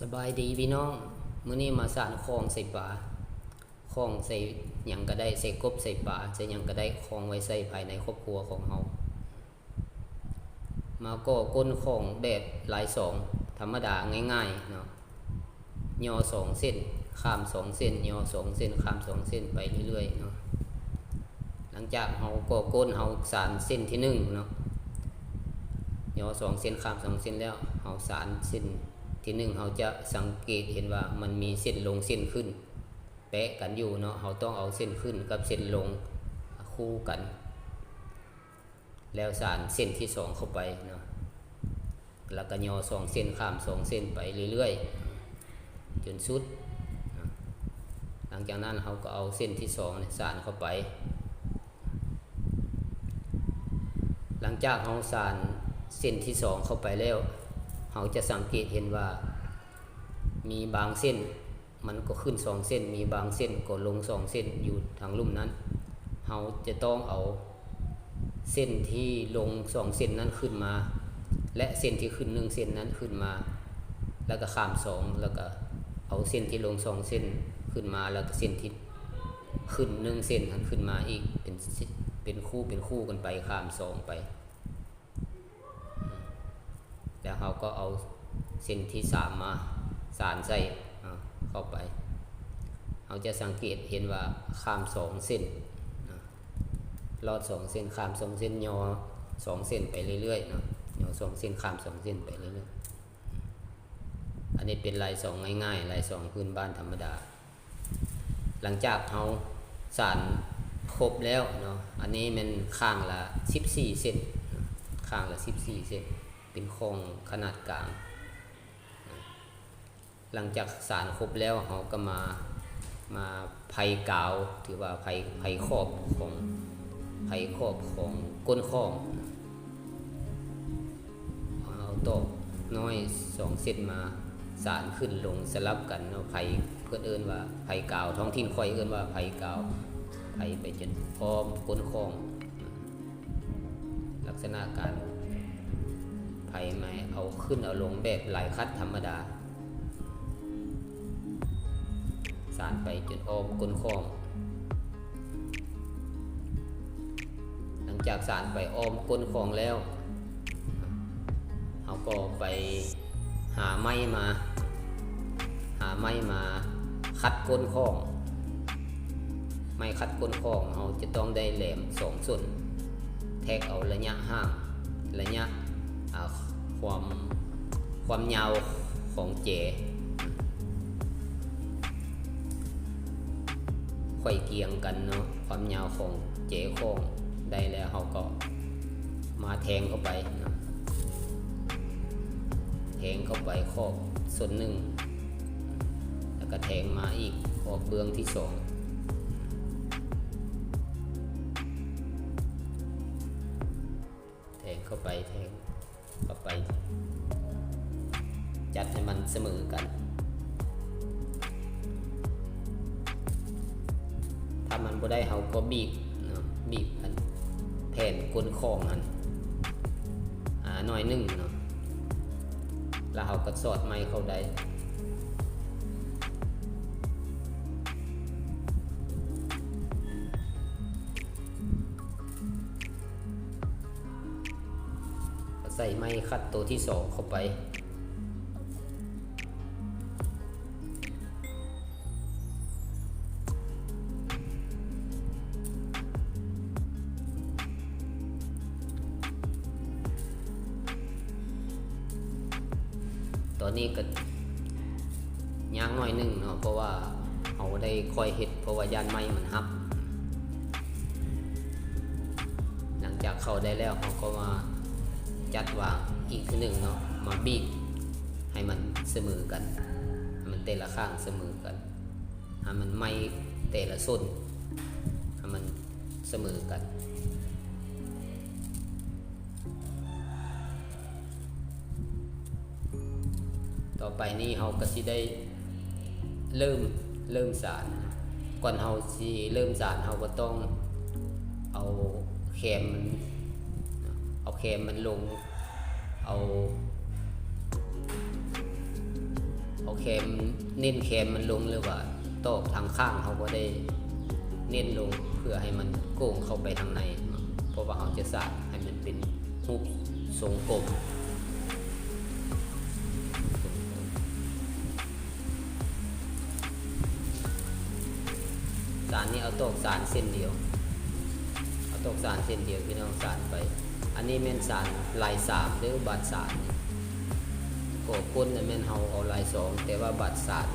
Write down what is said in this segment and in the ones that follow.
สบายดีพี่น้องมื้อนี้มาสานคลองใส่ปลาคลองใส่หยังก็ได้ใส่กบใส่ปลาใส่หยังก็ได้คลองไว้ใส่ภายในครอบครัวของเฮามาก็ก้นคลองแบบหลายสองธรรมดาง่ายๆเนาะย่อสองเส้นข้ามสองเส้นย่อสองเส้นข้ามสองเส้นไปเรื่อยๆเนาะหลังจากเฮาก็ก้นเฮาสานเส้นที่หนึ่งเนาะย่อสองเส้นข้ามสองเส้นแล้วเฮาสานเส้น ที่หนึ่งเราจะสังเกตเห็นว่ามันมีเส้นลงเส้นขึ้นแปะกันอยู่เนาะเราต้องเอาเส้นขึ้นกับเส้นลงคู่กัน แล้วสานเส้นที่สองเข้าไปเนาะแล้วก็ยอสองเส้นข้ามสองเส้นไปเรื่อยๆ จนสุด หลังจากนั้นเราก็เอาเส้นที่สองสานเข้าไป หลังจากเราสานเส้นที่สองเข้าไปแล้ว เราจะสังเกตเห็นว่า มีบางเส้น มันก็ขึ้นสองเส้น มีบางเส้นก็ลงสองเส้นอยู่ทางลุ่มนั้นเราจะต้องเอาเส้นที่ลงสองเส้นนั้นขึ้นมา และเส้นที่ขึ้นหนึ่งเส้นนั้นขึ้นมา แล้วก็ข้ามสองแล้วก็เอาเส้นที่ลงสองเส้นขึ้นมาแล้วก็เส้นที่ขึ้นหนึ่งเส้นนั้นขึ้นมาอีกเป็นเป็นคู่เป็นคู่กันไปข้ามสองไป แล้วเรา ก็เอาเส้นที่สามมาสารใส่เข้าไป เราจะสังเกตเห็นว่าข้ามสองเส้นนะลอดสองเส้นข้ามสองเส้นยอสองเส้นไปเรื่อยๆเนาะยอสองเส้นข้ามสองเส้นไปเรื่อยๆ อันนี้เป็นลายสองง่ายๆ ลายสองพื้นบ้านธรรมดา หลังจากเราสารครบแล้วเนาะ อันนี้มันข้างละ 14 เส้น ข้างละ 14 เส้น เป็นโครงขนาดกลาง หลังจากสารครบแล้วเขาก็มามาไผ่กาว ถือว่าไผ่ไผ่ครอบของไผ่ครอบของก้นข้องเอาตอกน้อยสองเส้นมาสารขึ้นลงสลับกันเนาะไผ่เพื่อนเอิ้นว่าไผ่กาว ท้องถิ่นคอยเอิ้นว่าไผ่กาวไผ่ไปจนพร้อมก้นข้อง ลักษณะการ ไผ่ไหม เอาขึ้นเอาลงแบบไหลคัดธรรมดา สารไปจนอ้อมก้นคลอง หลังจากสารไปอ้อมก้นคลองแล้วเขาก็ไปหาไม้มา หาไม้มาคัดก้นคลอง ไม้คัดก้นคลองเราจะต้องได้แหลมสองส่วนแทกเอาระยะห่างระยะ ความความยาวของเจค่อยเกียงกันเนาะความยาวของเจโค้งได้แล้วเขาก็มาแทงเข้าไปนะแทงเข้าไปขอบส่วนหนึ่งแล้วก็แทงมาอีกขอบเบื้องที่สอง เสมอกันถ้ามันบ่ได้เขาก็บีบเนาะบีบอันแผ่นก้นคองอันอ่าหน่อยหนึงเนาะแล้วเขาก็สอดไม้เข้าได้ใส่ไม้คัดตัวที่สองเข้าไป ว่าเอาได้คอยเห็ดเพราะว่ายานไม้มันฮับ หลังจากเข้าได้แล้วเขาก็มาจัดวางอีกทีหนึ่งเนาะมาบีบให้มันเสมอกันให้มันแต่ละข้างเสมอกันให้มันไม่แต่ละส้นให้มันเสมอกันต่อไปนี้เราก็สิได้ เริ่มเริ่มสารก่อนเราสิเริ่มสารเราก็ต้องเอาแคมมันเอาแคมมันลง เอาเอาคมเน้นแคมมันลงหรือว่าตอกทางข้างเขาก็ได้เน้นลงเพื่อให้มันโก่งเข้าไปทางในเนาะเพราะว่าเขาจะสาดให้มันเป็นรูปทรงกลมารนี้เอาตกสารเส้นเดียว เอาตกสารเส้นเดียวพี่น้องสารไป อันนี้แม่นสารลายสามหรือบาดสารโกก้นน่ะแม่นเฮาเอาลายสองแต่ว่าบาดสาร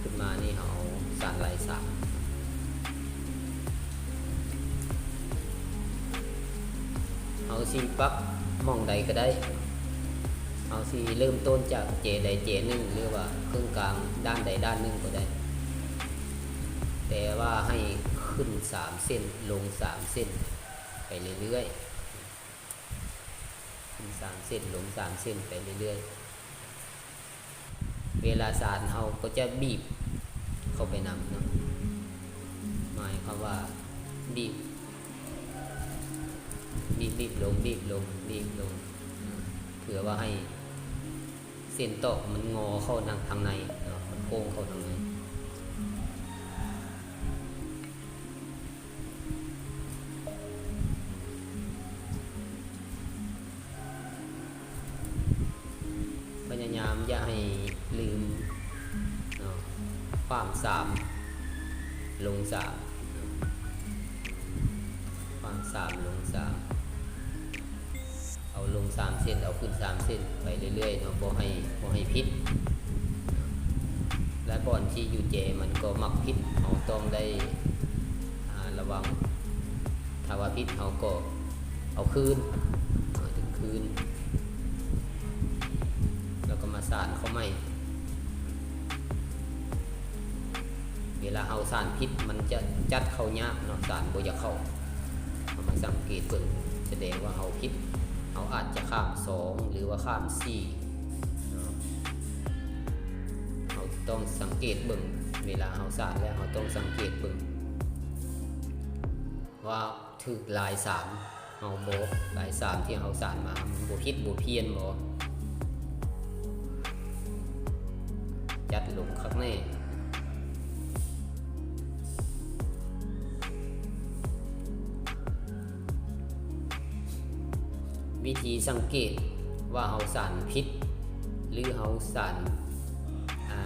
ขึ้นมานี่เฮาเอาสารลายสามเอาสีปักมองใดก็ได้ เอาสีเริ่มต้นจากเจใดเจหนึ่งหรือว่าเครื่องกลางด้านใดด้านหนึ่งก็ได้ แต่ว่าให้ขึ้นสามเส้นลงสามเส้น ไปเรื่อยๆขึ้นสามเส้นลงสามเส้นไปเรื่อยๆ เวลาสารเราก็จะบีบเข้าไปนำเนาะหมายความว่าบีบบีบบีบลงบีบลงบีบลงเผื่อว่าให้เส้นตอกมันงอเข้าทางทางในเนาะมันโค้งเข้าทางใน สามเส้นเอาขึ้นสามเส้นไปเรื่อยๆเนาะบ่ให้บ่ให้พิษและบอนที่อยู่เจมันก็มักพิษเราต้องได้ระวังถ้าว่าพิษเราก็เอาคืนถึงคืน แล้วก็มาสารเขาใหม่เวลาเอาสารพิษมันจะจัดเข้ายากเนาะสารบ่อยาเข้ามาสังเกตเบิ่งแสดงว่าเอาพิษ เอาอาจจะข้ามสองหรือว่าข้ามสี่เนาะเราต้องสังเกตเบิ่งเวลาเอาสารแล้วเราต้องสังเกตเบิ่งว่าถึกลายสามเอาโบลายสามที่เอาสารมาบ่พิษบ่เพียนบ่ยัดลงข้างใน วิธีสังเกตว่าเฮาสารพิษ หรือเฮาสารอ่า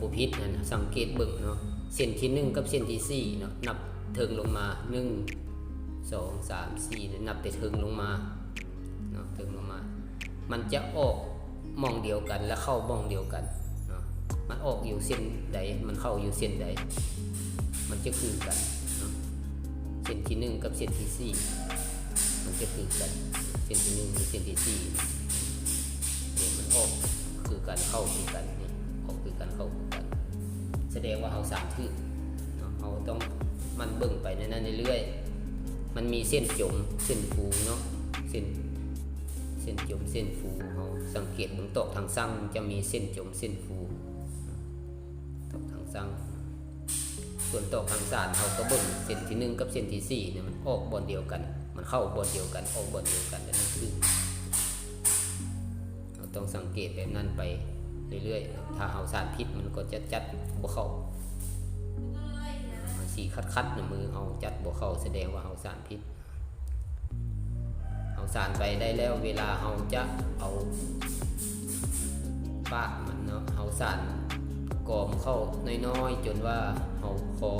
บุพิษนั่นน่ะสังเกตเบิ่งเนาะเส้นที่หนึ่งกับเส้นที่สี่เนาะนับเทิงลงมาหนึ่งสองสามสี่เนี่ยนับแต่เทิงลงมาเนาะเทิงลงมา มันจะออกมองเดียวกันและเข้ามองเดียวกันเนาะมันออกอยู่เส้นใดมันเข้าอยู่เส้นใด มันจะคือกันเนาะเส้นที่หนึ่งกับเส้นที่สี่มันจะคือกัน ส้นที่หนึ่งเส้นที่สี่เนี่ยมันออกคือกันเข้าคือกันนี่ออกคือกันเข้าคือกัน แสดงว่าเราสามทื่อเนาะเราต้องมันเบิ่งไปในนั้นเรื่อยๆมันมีเส้นจมเส้นฟูเนาะเส้นเส้นจมเส้นฟูเขาสังเกตเบนโต๊ะทางสั่งจะมีเส้นจมเส้นฟูโต๊ะทางสั่งส่วนโต๊ะทางสารเขาก็เบิ่งเส้นที่หนึ่งกับเส้นที่สี่เนี่ยมันออกบนเดียวกัน มันเข้าบนเดียวกันออกบนเดียวกันนั่นคือเราต้องสังเกตแบบนั้นไปเรื่อยๆ ถ้าเอาสารพิษมันก็จะจัดบ่เข้าสีคัดๆในมือเอาจัดบ่เข้าแสดงว่าเอาสารพิษเอาสารไปได้แล้วเวลาเราจะเอาปากมันเนาะเอาสารกอมเข้าน้อยๆ จนว่าเราพอ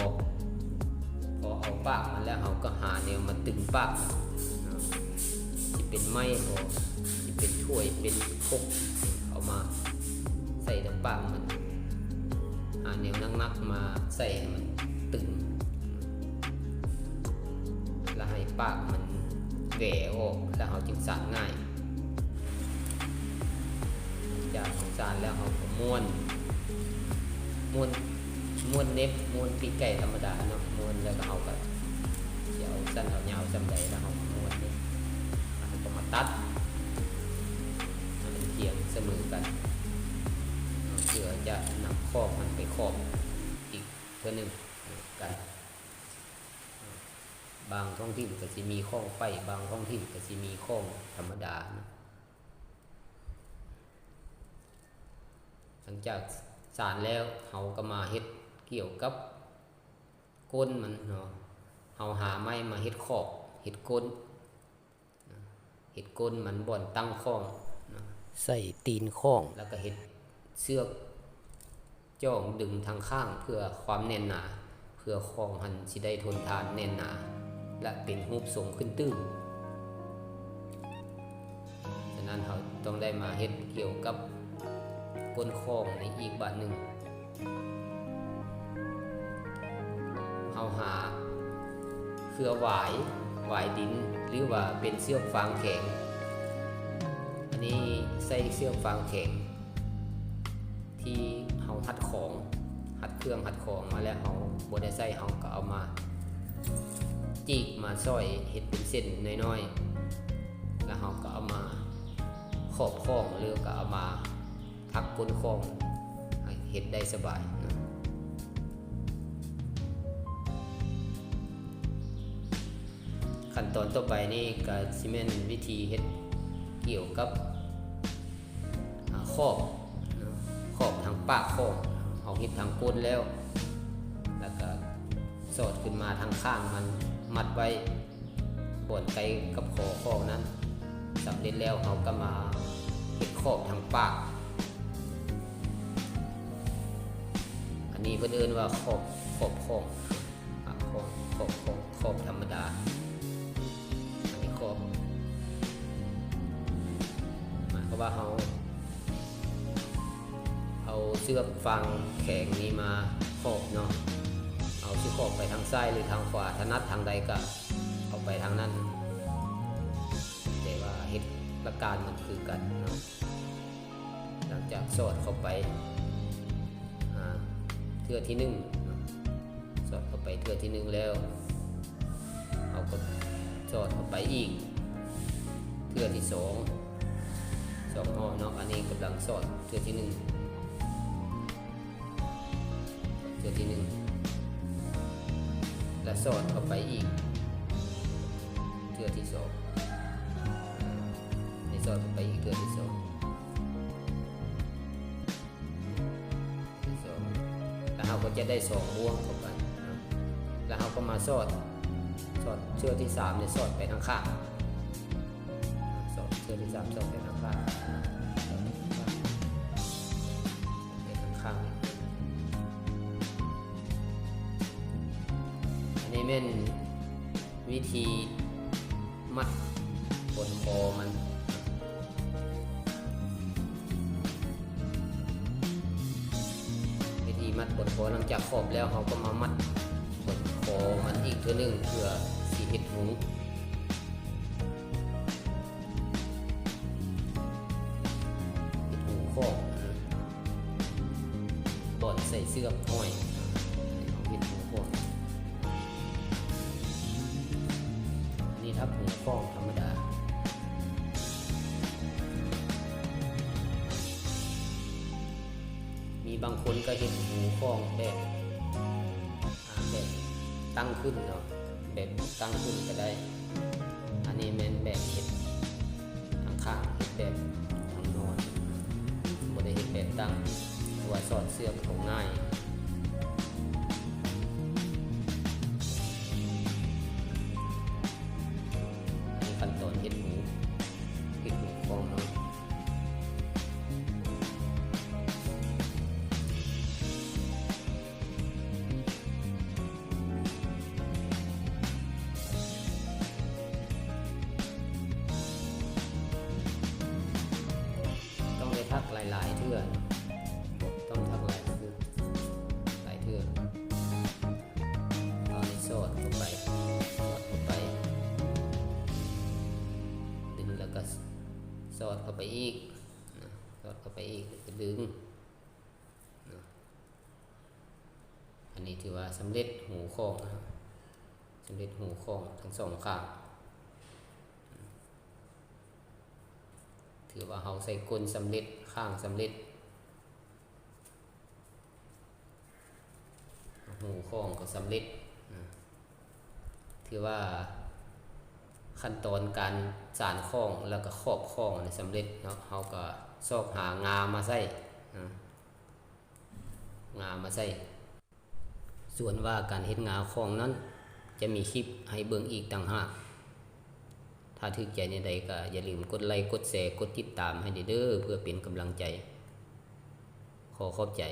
อเอาปากมันแล้วเราก็หาแนวมาตึงปากที่เป็นไม้พอที่เป็นถ้วยเป็นคกเอามาใส่ตรงปากมันหาแนวนักๆมาใส่ให้มันตึงแล้วให้ปากมันแหวออกแล้วเราจึงสานง่าย จากของสารแล้วเราก็ม้วนม้วน ม้วนเน็บม้วนปีกไก่ธรรมดาเนาะม้วนแล้วก็เอากับเดี๋ยวสั้นเอายาวจำใดแล้วเราม้วนนี่แล้วก็มาตัดมันเทียงเสมอกันเพื่อจะนำข้อมันไปครอบอีกเพื่อหนึ่งกัน บางท้องที่ก็จะมีข้องไฟบางท้องที่ก็จะมีข้องธรรมดานะสังงจากสารแล้วเขาก็มาเฮ็ด เกี่ยวกับก้นมันเนาะเขาหาไม้มาเฮ็ดขอบเฮ็ดก้นนะเฮ็ดก้นมันบ่อนตั้งข้องนะใส่ตีนข้อง แล้วก็เฮ็ดเสือกจ้องดึงทางข้างเพื่อความแน่นหนา เพื่อข้องหันสิได้ทนทานแน่นหนา และเป็นรูปทรงขึ้นตื้นฉะนั้นเขาต้องได้มาเฮ็ดเกี่ยวกับก้นข้องในอีกบาทหนึ่งเอา หาเครือหวายหวายดินหรือว่าเป็นเสื้อกฟางแข็ง อันนี้ใส่เสื้อกฟางแข็ง ที่เฮาหัดของหัดเครื่องหัดของมาแล้วเฮาบ่ได้ใส่เฮาก็เอามาจีกมาซอยเห็ดเป็นเส้นน้อยๆแล้วเฮาก็เอามาขอบข้องหรือก็เอามาทักก้นข้องให้เห็ดได้สบายนะ ขั้นตอนต่อไปนี่ก็สิเมนวิธีเฮ็ดเกี่ยวกับอ่าขอบเนาะขอบทางปากขอบเอาเฮ็ดทางก้นแล้ว แล้วก็สอดขึ้นมาทางข้างมันมัดไว้บนไกลกับคอขอบนั้นสำเร็จแล้วเราก็มาเฮ็ดขอบทางปาก อันนี้เพิ่นเอิ้นว่าขอบขอบของปากของขอบของขอบธรรมดา วามว่าเขาเอาเชือกฟังแข็งนี้มาครอบเนาะเอาที่ครอบไปทางซ้ายหรือทางขวาถนัดทางใดก็เอาไปทางนั้นแต่ว่าเหตุประการมันคือกันเนาะหลังจากสอดเข้าไปเทือที่หนึ่งสอดเข้าไปเทือที่หนึ่งแล้วเอาก็สอดเข้าไปอีกเทือที่สอง สองห่อเนาะอันนี้กำลังสอดเทือที่หนึ่งเทือที่หนึ่งและสอดเข้าไปอีกเทือที่สองในสอดเข้าไปอีกเทือที่สองที่สองแล้วเราก็จะได้สองบ่วงเข้าไปเนแล้วเราก็มาสอดสอดเชือกที่สามเนี่ยสอดไปทางข้าง อดเชือกที่สามสอดไปทางข้างสอดไปทางข้างไปทางข้างอันนี้เป็นวิธีมัดบนคอมันวิธีมัดบนคอหลังจากขอบแล้วเขาก็มามัดบนคอมันอีกเท่านึงเพื่อสีเห็ดหู ทับหูข้องธรรมดา มีบางคนก็เห็นหูคล้องแบบแบบตั้งขึ้นเนาะแบบตั้งขึ้นก็ได้ อันนี้แม่นแบบ ไปอีกนะสอดเข้าไปอีกก็ดึงนะอันนี้ถือว่าสำเร็จหูข้องนะครับสำเร็จหูข้องทั้งสองข้างถือว่าเราใส่กลสำเร็จข้างสำเร็จหูข้องก็สำเร็จถือว่า ขั้นตอนการสานข้องแล้วก็ครอบข้องเนี่ยสำเร็จเนาะเราก็ซอกหางามาใส่งามาใส่ ส่วนว่าการเฮ็ดงาข้องนั้น จะมีคลิปให้เบิ่งอีกต่างหากถ้าถึกใจในใดก็อย่าลืมกดไลค์กดแชร์กดติดตามให้เด้อเพื่อเป็นกำลังใจ ขอขอบใจ